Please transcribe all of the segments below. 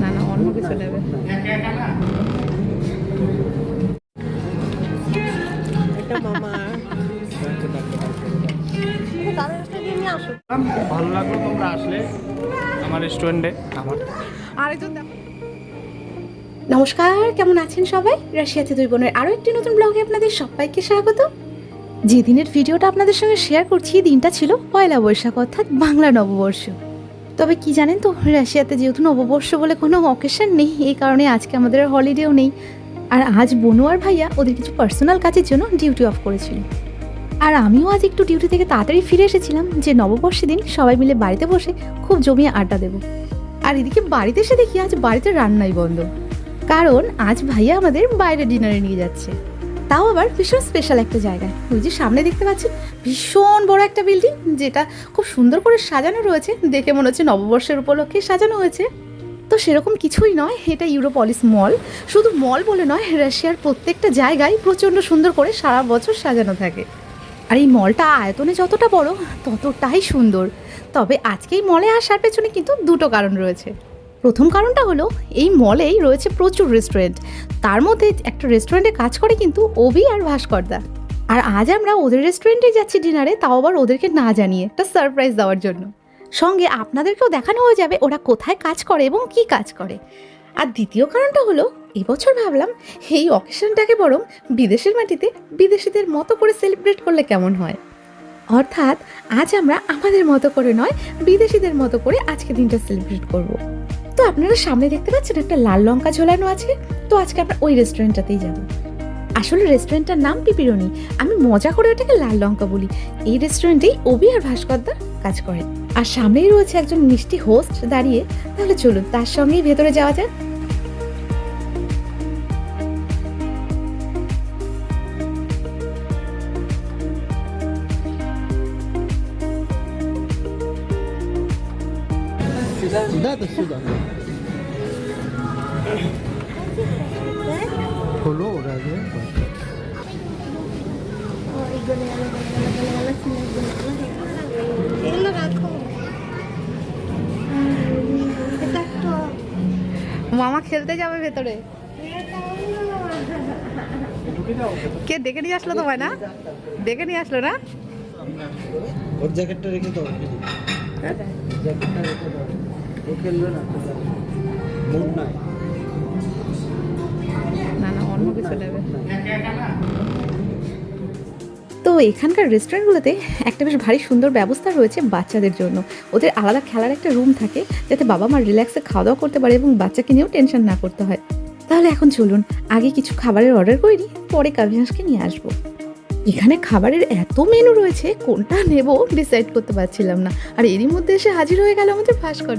না না অন্য কিছু নেবে। ভালো লাগল তোমরা আসলে আমার রেস্টুরেন্টে আমার আরেকজন দেখো। নমস্কার, কেমন আছেন সবাই? রাশিয়াতে দুই বোনের আরও একটি নতুন ব্লগে আপনাদের সবাইকে স্বাগত। যে দিনের ভিডিওটা আপনাদের সঙ্গে শেয়ার করছি দিনটা ছিল পয়লা বৈশাখ, অর্থাৎ বাংলা নববর্ষ। তবে কি জানেন তো, রাশিয়াতে যেহেতু নববর্ষ বলে কোনো অকেশন নেই, এই কারণে আজকে আমাদের হলিডেও নেই। আর আজ বনু আর ভাইয়া ওদের কিছু পার্সোনাল কাজের জন্য ডিউটি অফ করেছিল। আর আমিও আজ একটু ডিউটি থেকে তাড়াতাড়ি ফিরে এসেছিলাম যে নববর্ষের দিন সবাই মিলে বাড়িতে বসে খুব জমিয়ে আড্ডা দেবো। আর এদিকে বাড়িতে এসে দেখি আজ বাড়িতে রান্নাই বন্ধ। কারণ আজ ভাইয়া আমাদের বাইরে ডিনারে নিয়ে যাচ্ছে। তাও আবার ভীষণ স্পেশাল একটা জায়গায়। ওই যে সামনে দেখতে পাচ্ছেন, ভীষণ বড় একটা বিল্ডিং যেটা খুব সুন্দর করে সাজানো রয়েছে। দেখে মনে হচ্ছে নববর্ষের উপলক্ষে সাজানো হয়েছে। তো সেরকম কিছুই নয়, এটা ইউরোপলিস মল শুধু মল বলে নয়, রাশিয়ার প্রত্যেকটা জায়গায় প্রচণ্ড সুন্দর করে সারা বছর সাজানো থাকে। আর এই মলটা আয়তনে যতটা বড়, ততটাই সুন্দর। তবে আজকে এই মলে আসার পেছনে কিন্তু দুটো কারণ রয়েছে। প্রথম কারণটা হলো, এই মলেই রয়েছে প্রচুর রেস্টুরেন্ট তার মধ্যে একটা রেস্টুরেন্টে কাজ করে কিন্তু অভি আর ভাস্করদা। আর আজ আমরা ওদের রেস্টুরেন্টে যাচ্ছি ডিনারে তাও আবার ওদেরকে না জানিয়ে, একটা সারপ্রাইজ দেওয়ার জন্য। সঙ্গে আপনাদেরকেও দেখানো হয়ে যাবে ওরা কোথায় কাজ করে এবং কি কাজ করে। আর দ্বিতীয় কারণটা হলো, এবছর ভাবলাম, এই অকেশনটাকে বরং বিদেশের মাটিতে বিদেশিদের মতো করে সেলিব্রেট করলে কেমন হয়? অর্থাৎ, আজ আমরা আমাদের মতো করে নয়, বিদেশিদের মতো করে আজকে দিনটা সেলিব্রেট করব। তো আপনারা সামনে দেখতে পাচ্ছেন একটা লাল লঙ্কা ঝোলানো আছে। তো আজকে আমরা ওই রেস্টুরেন্টটাতেই যাব। আসলে রেস্টুরেন্টটার নাম পিপিরনি আমি মজা করে ওটাকে লাল লঙ্কা বলি। এই রেস্টুরেন্টেই অবি আর ভাস্করদা কাজ করেন। আর সামনেই রয়েছে একজন মিষ্টি হোস্ট দাঁড়িয়ে। তাহলে চলুন, তার সঙ্গেই ভেতরে যাওয়া যাক। Да, до сюда. হলো ওরা যে এগুলো এগুলো রাখো এটা তো মামা খেলতে যাবে ভেতরে ঢুকে যাও কে ডেকে নিয়ে আসলো তোমায় না ডেকে নিয়ে আসলো না ওর জ্যাকেটটা রেখে দাও জ্যাকেটটা রেখে দাও ও খেলবে মুড নাই। না না অন্য কিছু নেবে তো এখানকার রেস্টুরেন্টগুলোতে একটা বেশ ভারী সুন্দর ব্যবস্থা রয়েছে বাচ্চাদের জন্য। ওদের আলাদা খেলার একটা রুম থাকে যাতে বাবা মা রিল্যাক্সে খাওয়া দাওয়া করতে পারে এবং বাচ্চাকে নিয়েও টেনশন না করতে হয়। তাহলে এখন চলুন আগে কিছু খাবারের অর্ডার করে নিই পরে কাভিয়াসকে নিয়ে আসব। এখানে খাবারের এত মেনু রয়েছে কোনটা নেব ডিসাইড করতে পারছিলাম না। আর এরই মধ্যে এসে হাজির হয়ে গেল আমাদের ভাস্কর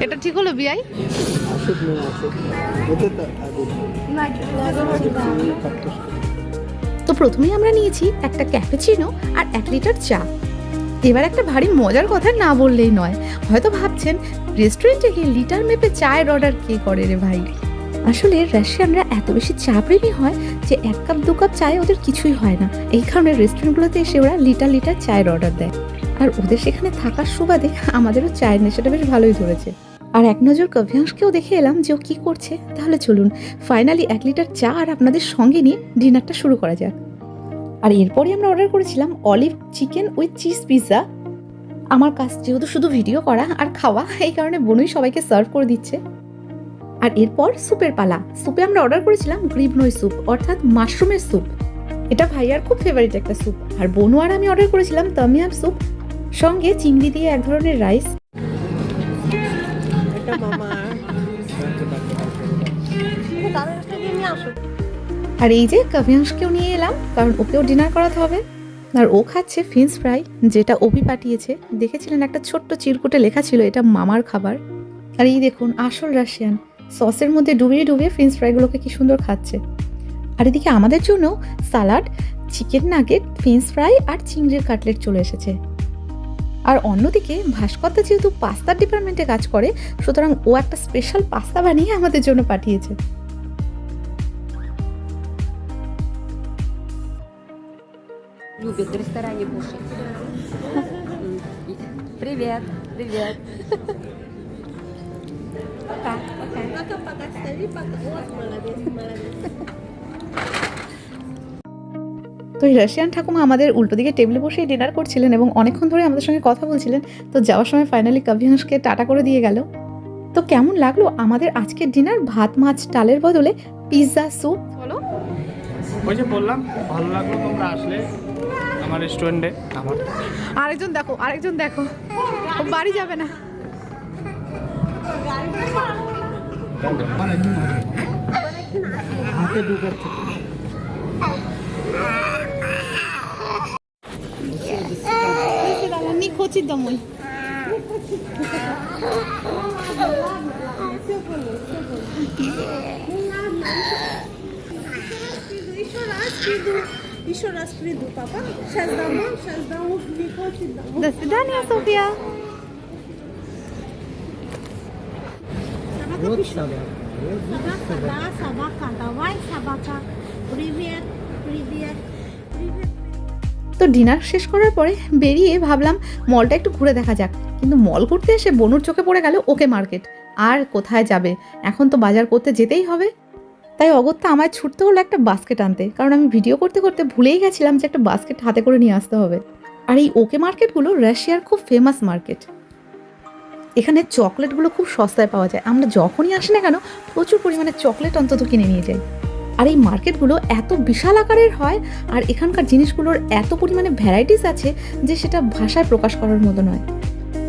এটা ঠিক হলো দিলাম তো প্রথমেই আমরা নিয়েছি একটা ক্যাপেচিনো আর এক লিটার চা। এবার একটা ভারী মজার কথা না বললেই নয়। হয়তো ভাবছেন রেস্টুরেন্টে গিয়ে লিটার মেপে চায়ের অর্ডার কে করে রে ভাই? আসলে রাশিয়ানরা এত বেশি চা প্রেমী হয় যে এক কাপ, দু কাপ চায়ে ওদের কিছুই হয় না। এই কারণে রেস্টুরেন্টগুলোতে এসে ওরা লিটার লিটার চায়ের অর্ডার দেয়। আর ওদের সেখানে থাকার সুবাদে আমাদেরও চায়ের নেশাটা বেশ ভালোই ধরেছে। আর এক নজর কভিয়াংশকেও দেখে এলাম যে ও কী করছে। তাহলে চলুন ফাইনালি এক লিটার চা আর আপনাদের সঙ্গে নিয়ে ডিনারটা শুরু করা যাক। আর এরপরে আমরা অর্ডার করেছিলাম olive chicken with cheese pizza আমার কাজ যেহেতু শুধু ভিডিও করা আর খাওয়া, এই কারণে বোনই সবাইকে সার্ভ করে দিচ্ছে। আর এরপর স্যুপের পালা। স্যুপে আমরা অর্ডার করেছিলাম গ্রিবনই স্যুপ অর্থাৎ মাশরুমের স্যুপ এটা ভাইয়ার খুব ফেভারিট একটা স্যুপ আর বনু আর আমি অর্ডার করেছিলাম তামিয়াম স্যুপ সঙ্গে চিংড়ি দিয়ে এক ধরনের রাইস আর এই যে কাভিয়াংশকেও নিয়ে এলাম, কারণ ওকেও ডিনার করাতে হবে। আর ও খাচ্ছে ফিন্স ফ্রাই যেটা অভি পাঠিয়েছে। দেখেছিলেন একটা ছোট্ট চিরকুটে লেখা ছিল, এটা মামার খাবার। আর এই দেখুন, আসল রাশিয়ান সসের মধ্যে ডুবিয়ে ডুবিয়ে ফিন্স ফ্রাইগুলোকে কি সুন্দর খাচ্ছে। আর এদিকে আমাদের জন্য সালাড, চিকেন নাগেট ফিন্স ফ্রাই আর চিংড়ির কাটলেট চলে এসেছে। আর অন্যদিকে ভাস্করদা যেহেতু পাস্তার ডিপার্টমেন্টে কাজ করে, সুতরাং ও একটা স্পেশাল পাস্তা বানিয়ে আমাদের জন্য পাঠিয়েছে। любят в ресторане кушать. М, и- Привет, привет. তো এই রাশিয়ান ঠাকুমা আমাদের উল্টো দিকে টেবিলে বসেই ডিনার করছিলেন এবং অনেকক্ষণ ধরে আমাদের সঙ্গে কথা বলছিলেন তো যাওয়ার সময় ফাইনালি কবিহাংসকে টাটা করে দিয়ে গেল তো কেমন লাগলো আমাদের আজকের ডিনার ভাত মাছ ডালের বদলে পিৎজা স্যুপ বলো ওই যে বললাম ভালো লাগলো তোমরা আসলে আমার রেস্টুরেন্টে আমার। আরেকজন দেখো আরেকজন দেখো। ও বাড়ি যাবে না। নি খোঁচি দমই। Еще раз приду. Еще раз приду, папа. Сейчас домой, сейчас домой. Не хочет домой. До свидания, София. রোজ সাদা Собака, да, собака. Давай, собака. Привет, привет, привет. তো ডিনার শেষ করার পরে বেরিয়ে ভাবলাম মলটা একটু ঘুরে দেখা যাক কিন্তু মল ঘুরতে এসে বনুর চোখে পড়ে গেল ওকে মার্কেট আর কোথায় যাবে এখন তো বাজার করতে যেতেই হবে তাই অগত্যা আমায় ছুটতে হলো একটা বাস্কেট আনতে। কারণ আমি ভিডিও করতে করতে ভুলেই গেছিলাম যে একটা বাস্কেট হাতে করে নিয়ে আসতে হবে। আর এই ওকে মার্কেটগুলো রাশিয়ার খুব ফেমাস মার্কেট এখানে চকলেটগুলো খুব সস্তায় পাওয়া যায়। আমরা যখনই আসি না কেন, প্রচুর পরিমাণে চকলেট অন্তত কিনে নিয়ে যাই। আর এই মার্কেটগুলো এত বিশাল আকারের হয়, আর এখানকার জিনিসগুলোর এত পরিমাণে ভ্যারাইটিস আছে যে সেটা ভাষায় প্রকাশ করার মতো নয়।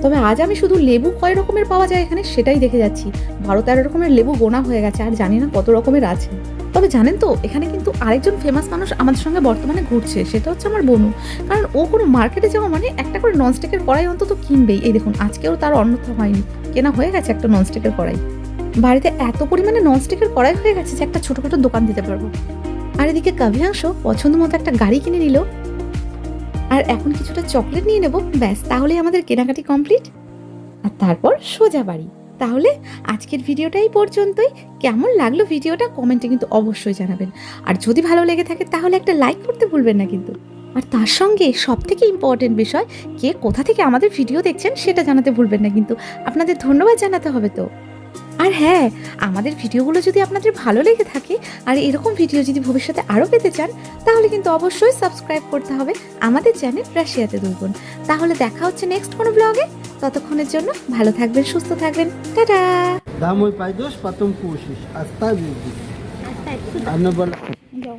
তবে আজ আমি শুধু লেবু কয় রকমের পাওয়া যায় এখানে সেটাই দেখে যাচ্ছি। বারো তেরো রকমের লেবু গোনা হয়ে গেছে, আর জানি না কত রকমের আছে। তবে জানেন তো, এখানে কিন্তু আরেকজন ফেমাস মানুষ আমাদের সঙ্গে বর্তমানে ঘুরছে, সেটা হচ্ছে আমার বনু। কারণ ও কোনো মার্কেটে যাওয়া মানে একটা করে ননস্টিকের কড়াই অন্তত কিনবেই। এই দেখুন, আজকেও তার অন্যথা হয়নি। কেনা হয়ে গেছে একটা ননস্টিকের কড়াই। বাড়িতে এত পরিমাণে ননস্টিকের কড়াই হয়ে গেছে যে একটা ছোটোখাটো দোকান দিতে পারব। আর এদিকে কাভিয়াংশ পছন্দ মতো একটা গাড়ি কিনে নিল। আর এখন কিছুটা চকলেট নিয়ে নেব। ব্যাস, তাহলেই আমাদের কেনাকাটি কমপ্লিট। আর তারপর সোজা বাড়ি। তাহলে আজকের ভিডিওটা এই পর্যন্তই। কেমন লাগল ভিডিওটা কমেন্টে কিন্তু অবশ্যই জানাবেন। আর যদি ভালো লেগে থাকে, তাহলে একটা লাইক করতে ভুলবেন না কিন্তু। আর তার সঙ্গে সব থেকে ইম্পর্টেন্ট বিষয়, কে কোথা থেকে আমাদের ভিডিও দেখছেন, সেটা জানাতে ভুলবেন না কিন্তু। আপনাদের ধন্যবাদ জানাতে হবে তো। আর হ্যাঁ আমাদের ভিডিওগুলো যদি আপনাদের ভালো লেগে থাকে আর এরকম ভিডিও যদি ভবিষ্যতে আরও পেতে চান তাহলে কিন্তু অবশ্যই সাবস্ক্রাইব করতে হবে আমাদের চ্যানেল রাশিয়াতে দুর্গুণ তাহলে দেখা হচ্ছে নেক্সট কোনো ব্লগে ততক্ষণের জন্য ভালো থাকবেন সুস্থ থাকবেন টাটা Домой пойдешь, потом кушаешь. Оставил здесь. Оставь сюда. Она была... Да.